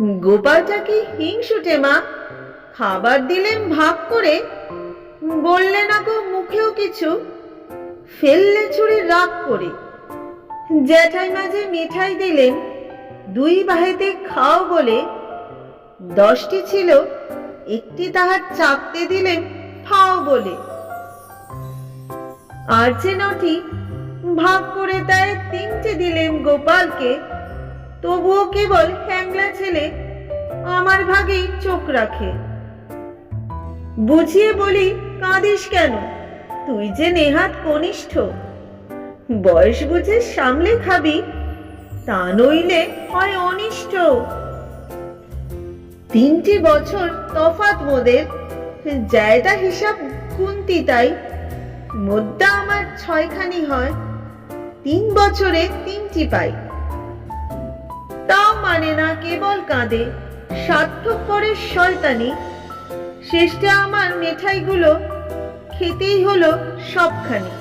গোপালটা কি হিংসুটে মা, খাবার দিলেন ভাগ করে বললে না গো মুখেও কিছু, ফেললে ছুরি রাগ করে। জ্যাঠাই মাঝে মিঠাই দিলেন, দুই বাহেতে খাও বলে, দশটি ছিল, একটি তাহার চাপতে দিলেন খাও বলে। আর ভাগ করে তাই তিনটে দিলেন গোপালকে তবুও কেবল হ্যাংলা ছেলে আমার ভাগেই চোখ রাখে। বুঝিয়ে বলি, কাঁদিস কেন? তুই যে নেহাত কনিষ্ঠ। বয়স বুঝে সামলে খাবি, তা নইলে হয় অনিষ্ট। তিনটি বছর তফাত মোদের জায়গা হিসাব কুন্তি তাই। মোদ্দা আমার ছয়খানি হয়, তিন বছরে তিনটি পাই। মানে না কেবল কাঁদে সার্থক করে শয়তানি। শেষটা আমার মেঠাইগুলো খেতেই হলো সবখানি।